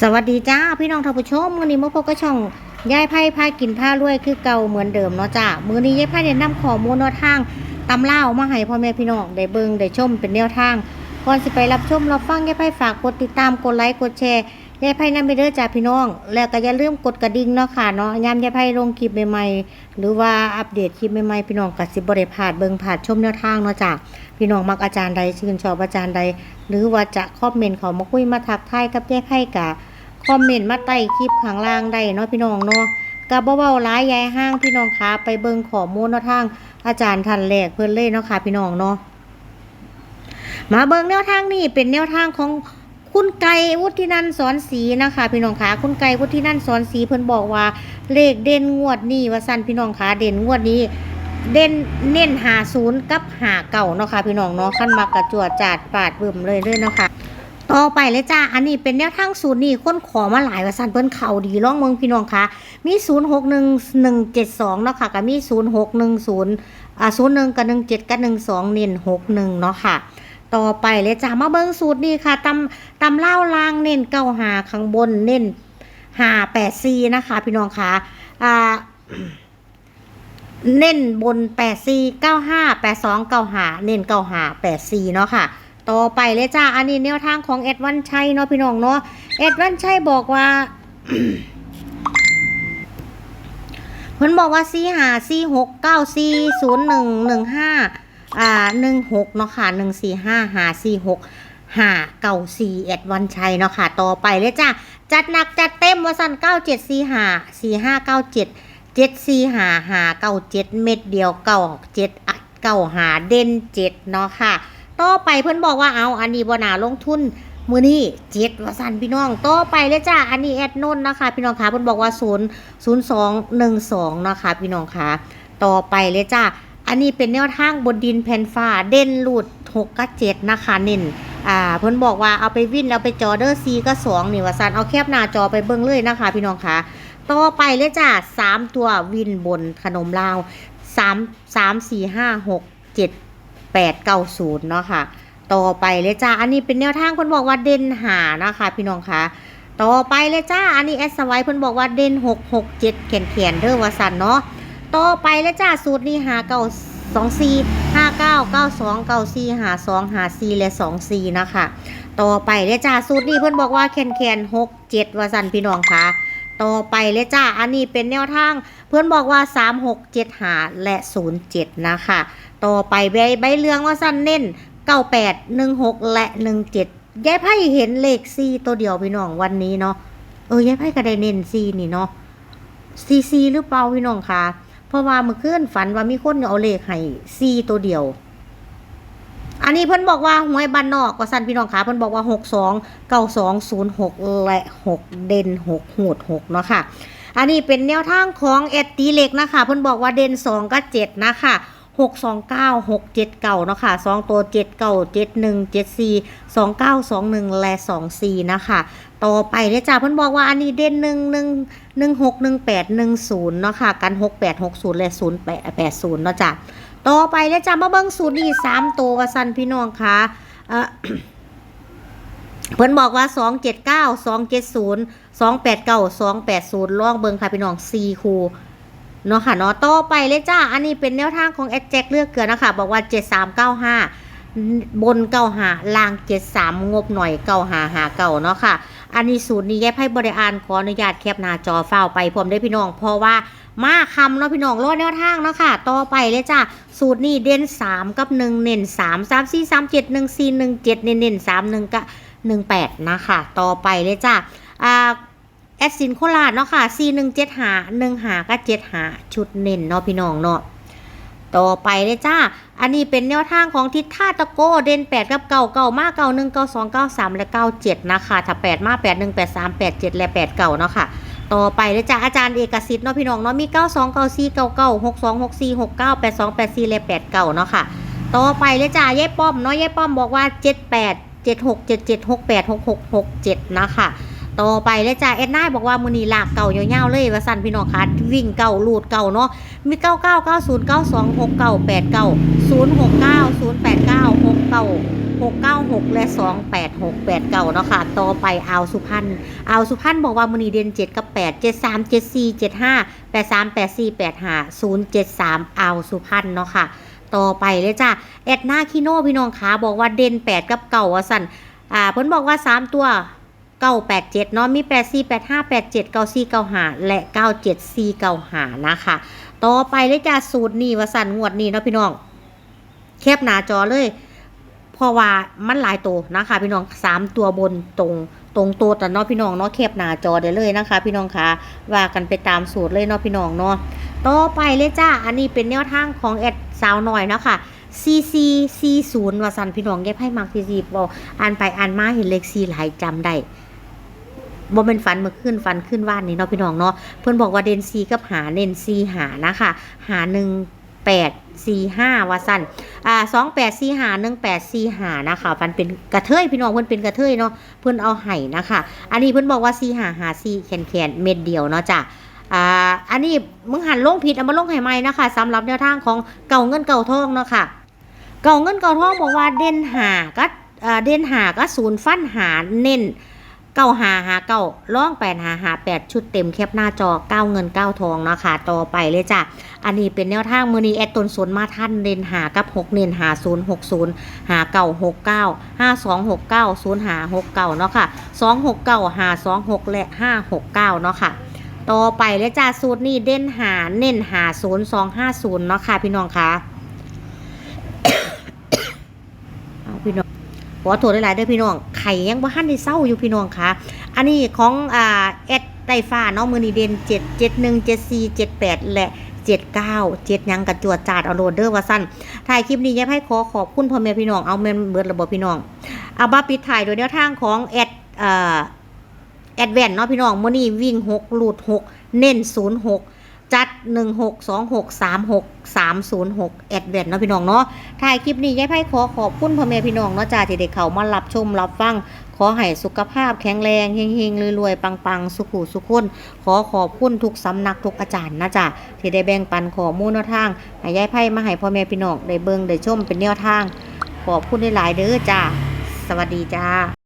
สวัสดีจ้าพี่น้องท่านผู้ชมมื้อนี้มาพบกับช่องยายไพ่พากินผ้ารวยคือเก่าเหมือนเดิมเนาะจ้ามื้อนี้ยายไพ่ได้นำข้อมูลแนวทางตำเล่ามาให้พ่อแม่พี่น้องได้เบิ่งได้ชมเป็นแนวทางก่อนสิไปรับชมรับฟังยายไพ่ฝากกดติดตามกดไลค์กดแชร์ ยายไพ่นำไปเด้อจ้าพี่น้อง แล้วก็อย่าลืมกดกระดิ่งเนาะค่ะเนาะยามยายไพ่ลงคลิปใหม่ๆ หรือว่าอัปเดตคลิปใหม่ๆพี่น้องก็สิบ่ได้พาดเบิ่งพลาดชมแนวทางเนาะจ้าพี่น้องมักอาจารย์ใดชื่นชอบอาจารย์ใด หรือว่าจะคอมเมนต์เขามาคุยมาทักทายกับยายไพ่กะคอมเมนต์มาใต้คลิปข้างล่างได้เนาะพี่น้องเนาะกะบ่เว้าร้ายยายห้างพี่น้องคะไปเบิ่งข้อมูลเนาะทาง อาจารย์ท่านแรกเพิ่นเลยเนาะค่ะพี่น้องเนาะมาเบิ่งแนวทางนี้เป็นแนวทางของ คุณไก่วุฒินันท์สอนศรีนะคะ พี่น้องคะคุณไก่วุฒินันท์สอนศรีเพิ่นบอกว่าเลขเด่นงวดนี้ว่าซั่นพี่น้องคะเด่นงวดนี้ เด่นเน้นหาศูนย์กับหาเก่าเนาะค่ะพี่น้องเนาะขั้นมากระจวดจาดปาดบึมเลยเลยเนาะค่ะต่อไปเลยจ้า อันนี้เป็นแนวทางสูตรนี่ค้นขอมาหลายว่าสันเพิ่นเข่าดีร่องเมืองพี่น้องคะมี 0 6 1 1 7 2เนาะค่ะกับมี 0 6 1 0อ่า0 1กับ1 7กับ1 2เน้น6 1เนาะค่ะ ต่อไปเลยจ้ามาเบิ่งสูตรนี่ค่ะตำตำเล่าล่างเน้นเก้าหาข้างบนเน้นหาแปดซีนะคะ พี่น้องคะอ่าเน้นบนแปดซีเก้าห้าแปดสองเก้าหาเน้นเก้าหาแปดซีเนาะค่ะ ต่อไปเลยจ้าอันนี้แนวทางของเอ็ดวันชัยเนาะพี่น้องเนาะเอ็ดวันชัยบอกว่าเพิ่นบอกว่าสี่หาสี่หกเก้าสี่ศูนย์หนึ่งหนึ่งห้า อ่าหนึ่งหกเนาะค่ะหนึ่งสี่ห้าหาสี่หกห้าเก้าสี่เอ็ดวันชัยเนาะค่ะ ต่อไปเลยจ้าจัดหนักจัดเต็มวสันเก้าเจ็ดสี่หาสี่ห้าเก้าเจ็ดเจ็ดสี่หาหาเก้าเจ็ดเม็ดเดียวเก้าเจ็ดเก้าหาเด่นเจ็ดเนาะค่ะ ต่อไปเพิ่อนบอกว่าเอาอันนี้บนาลงทุนมือนี้เจ็ดวสันพี่น้องต่อไปเลยจ้าอันนี้แอดนนนะคะ พี่น้องคะเพิ่อนบอกว่าศูนย์ศูนย์สองหนึ่งสองนะคะพี่น้องคะต่อไปเลยจ้า อันนี้เป็นแนวทางบนดินแผ่นฟ้าเด่นหลุดหกกับเจ็ดนะคะเน้นอ่าเพิ่นบอกว่าเอาไปวิ่นเอาไปจอเดอร์ซีก็สองนี่ว่าสั่นเอาแคบหน้าจอไปเบิ่งเลยนะคะ พี่น้องคะต่อไปเลยจ้าสามตัววินบนขนมลาวสามสามสี่ห้าหกเจ็ด890เนาะค่ะ ต่อไปเลยจ้าอันนี้เป็นแนวทางเพิ่นบอกว่าเด่นหานะคะ พี่น้องคะต่อไปเลยจ้าอันนี้แอสไวเพิ่นบอกว่าเด่น6 6 7แขนแขนเด้อว่าสันเนาะ ต่อไปเลยจ้าสูตรนี้หาเก้าสองสี่ห้าเก้าเก้าสองเก้าสี่หาสองหาสี่และสองสี่นะคะ ต่อไปเลยจ้าสูตรนี้เพิ่อนบอกว่าแขนแขนหกเจ็ดว่าสันพี่น้องคะต่อไปเลยจ้าอันนี้เป็นแนวทาง เพื่อนบอกว่า3 6 7หาและ0 7นะคะ ต่อไปใบใบเรืองว่าสั้นเน้น98 16และ17ยายไพ่เห็นเลข4ตัวเดียวพี่น้องวันนี้เนาะเออยายไพ่ก็ได้เน้น4นี่เนาะซีซีหรือเปล่าพี่น้องคะ เพราะว่าเมื่อคืนฝันว่ามีคนเอาเลขให้4ตัวเดียว อันนี้เพิ่นบอกว่าหวยบ้านนอกว่าสั้นพี่น้องขาเพิ่นบอกว่าหกสองเก้าสองศูนย์หกและหกเด่นหกหูดหกเนาะค่ะ อันนี้เป็นแนวทางของเอดตีเล็กนะคะ เพิ่นบอกว่าเด่นสองกับเจ็ดนะคะ 6 2 9 6 7 9เนาะค่ะ2ตัว7 9 7 1 7 4 2 9 2 1และ2 4นะคะต่อไปเลยจ้าเพิ่นบอกว่าอันนี้เด่น1 1 1 6 1 8 1 0เนาะค่ะกัน6 8 6 0และ0 8 8 0เนาะจ้ะต่อไปเลยจ้ามาเบิ่งสูตรนี้3ตัวซันพี่น้องค่ะเอ่อเพิ่นบอกว่า 279 270 289 280ลองเบิงค่ะพี่น้อง4คู่ เนาะค่ะเนาะต่อไปเลยจ้า อันนี้เป็นแนวทางของแอดแจ็คเลือกเกลือนะคะ บอกว่า 7395 บนเก้าหาล่าง 73 งบหน่อยเก้าหาหาเก่าเนาะค่ะ อันนี้สูตรนี้แยกให้บริอานขออนุญาตแคปหน้าจอเฝ้าไปพร้อมได้พี่น้อง เพราะว่ามาคำเนาะพี่น้องรอดแนวทางเนาะค่ะ ต่อไปเลยจ้าสูตรนี้เด่น 3 กับ 1 เน้น 3 3 4 3 7 1 4 1 7 เน้นเน้น3 1กับ 18 นะคะ ต่อไปเลยจ้าอ่า อดสินโคราชเนาะค่ะ C 1 7หา1หาก็7หาชุดเน้นเนาะพี่น้องเนาะต่อไปเลยจ้า อันนี้เป็นแนวทางของทิศท่าตะโกเด่น8กับเก่าเก่ามาเก่า1 9 2 9 3และ97นะคะถ้า8มา8 1 8 3 8 7และ8เก่าเนาะค่ะ ต่อไปเลยจ้าอาจารย์เอกสิทธิ์เนาะพี่น้องเนาะมี92 94 99 62 64 69 82 84และ8เก่าเนาะค่ะ ต่อไปเลยจ้ายายป้อมเนาะยายป้อมบอกว่า78 76 77 68 66 67นะคะ ต่อไปเลยจ้าเอ็ดนายบอกว่ามือนีลากเก่ายาวๆเลยว่าสั่นพี่น้องคะวิ่งเก่าลูดเก่าเนาะมีเก้าเก้าเก้าศูนย์เก้าสองหกเก้าแปดเก้าศูนย์หกเก้าศูนย์แปดเก้าหกเก้าห696 และ 286 89 เนาะค่ะ ต่อไปอาวสุพรรณอาวสุพรรณบอกว่ามือนีเด่น7 กับ 8 73 74 75 83 84 85 073อาวสุพรรณเนาะค่ะ ต่อไปเลยจ้าแอดนาคิโนพี่น้องขาบอกว่าเด่น 8 กับเก่าว่าสั่นอ่าเพิ่นบอกว่า 3 ตัว 987เจ็ดเนาะมี84 85 87 94 95แปดเจ็ดเก้าสี่เก้าหาและ97 495นะคะ ต่อไปเลยจ้าสูตรนี้ว่าสั่นงวดนี้เนาะพี่น้อง แคบหน้าจอเลยเพราะว่ามันหลายตัวนะคะ พี่น้องสามตัวบนตรงตรงตัวแต่เนาะพี่น้องเนาะแคบหน้าจอได้เลยนะคะ พี่น้องคะว่ากันไปตามสูตรเลยเนาะพี่น้องเนาะต่อไปเลยจ้า อันนี้เป็นแนวทางของแอดสาวหน่อยเนาะค่ะ CC C0 ว่าสันพี่น้องแยบให้มักซีซีบอกอ่านไปอ่านมาเห็นเลขซีหลายจำได้ บ่เป็นฝันเมื่อคืนฝันขึ้นว่านนี้เนาะพี่น้องเนาะเพิ่อนบอกว่าเดนซีกับหาเน้นซีหานะคะหาหนึ่งแปดสี่ห้าว่าสันอ่าสองแปดสี่หาหนึ่งแปดสี่หานะคะฟันเป็นกระเทยพี่น้องเพื่อนเป็นกระเทยเนาะเพื่อนเอาไห้นะคะ อันนี้เพื่อนบอกว่าสี่หาหาสี่แขนแขนเม็ดเดียวเนาะจ้ะอ่าอันนี้มึงหันลงผิดเอามาลงให้ใหม่นะคะสำหรับแนวทางของเก่าเงินเก่าทองเนาะค่ะเก่าเงินเก่าทองบอกว่าเด่นหาก็อ่าเด่นหาก็ศูนย์ฟันหาเน้น เก้าหาหาเก้าล่องแปดหาหาแปดชุดเต็มแคปหน้าจอเก้าเงินเก้าทองเนาะค่ะต่อไปเลยจ้ะอันนี้เป็นแนวทางมือนี้แอดตนสนมาท่านเน้นหากับหกเน้นหาศูนย์หกศูนย์หาเก่าหกเก้าห้าสองหกเก้าศูนย์หาหกเก้าเนาะค่ะสองหกเก้าหาสองหกและห้าหกเก้าเนาะค่ะต่อไปเลยจ้าสูตรนี้เด่นหาเน้นหาศูนย์สองห้าศูนย์เนาะค่ะพี่น้องคะ เอาพี่น้อง ขอโทษหลายๆด้วยพี่น้องไข่ยังบ่ทันได้เศร้าอยู่พี่น้องคะอันนี้ของอ่าแอดไต้ฟ้าเนาะมือนีเด่นเจ็ดเจ็ดหนึ่งเจ็ดสี่เจ็ดแปดและเจ็ดเก้าเจ็ดยังกระจวดจาดเอาโรดเดอร์ว่าสั้นถ่ายคลิปนี้ยับให้ขอขอบคุณพ่อแม่พี่น้องเอาเมนเบิร์ดระบบพี่น้องเอาบ้าปิดถ่ายโดยแนวทางของแอดเอ่อแอดแวนเนาะพี่น้องมือนีวิ่งหกลูดหกเน้นศูนย์หก จัดหนึ่งหกสองหกสามหกสามศูนย์หกแอดแวนเนาะพี่น้องเนาะถ่ายคลิปนี้ยับให้ขอขอบคุณพ่อแม่พี่น้องเนาะจ้าที่ได้เข้ามารับชมรับฟัง ขอให้สุขภาพแข็งแรงเฮงๆรวยๆปังๆ สุขุสุขคน ขอขอบคุณทุกสำนักทุกอาจารย์นะจ๊ะที่ได้แบ่งปันข้อมูลแนวทางให้ยายไพ่มาให้พ่อแม่พี่น้องได้เบิ่งได้ชมเป็นแนวทาง ขอบคุณหลายๆเด้อจ้าสวัสดีจ้า